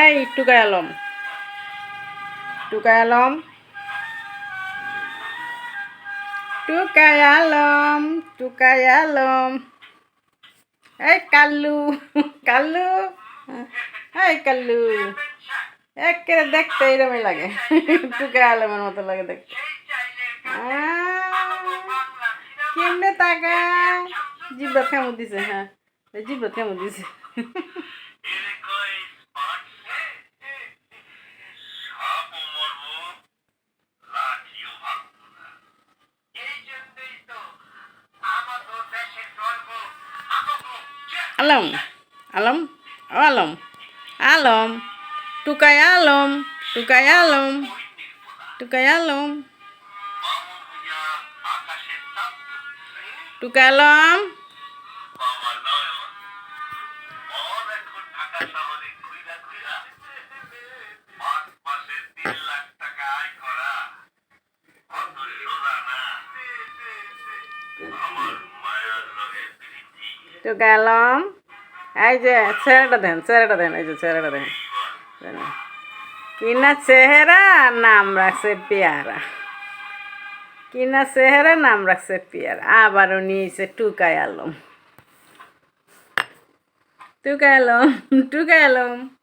এই, টুকাই আলম। টুকাই আলম। টুকাই আলম টুকাই আলম। এই, কাল্লু কাল্লু। এই, কাল্লু। একেবারে দেখতে এরমই লাগে। টুকাই আলমের মতো লাগে দেখতে। কেমনে তাকায়? জিব্বা কেমন দিছে হ্যাঁ। জিব্বা কেমন দিছে। আলম আলম ও আলম আলম টুকাই আলম টুকাই আলম টুকাই আলম টুকাই আলম। টুকাই আলম এই যে, চেহারাটা দেন চেহারাটা দেন, এই যে চেহারাটা দেন। দেন। কি না চেহারা, নাম রাখছে পেয়ারা। কি না চেহারা, নাম রাখছে পেয়ারা। আবারও নিয়েছে টুকাই আলম। টুকাই আলম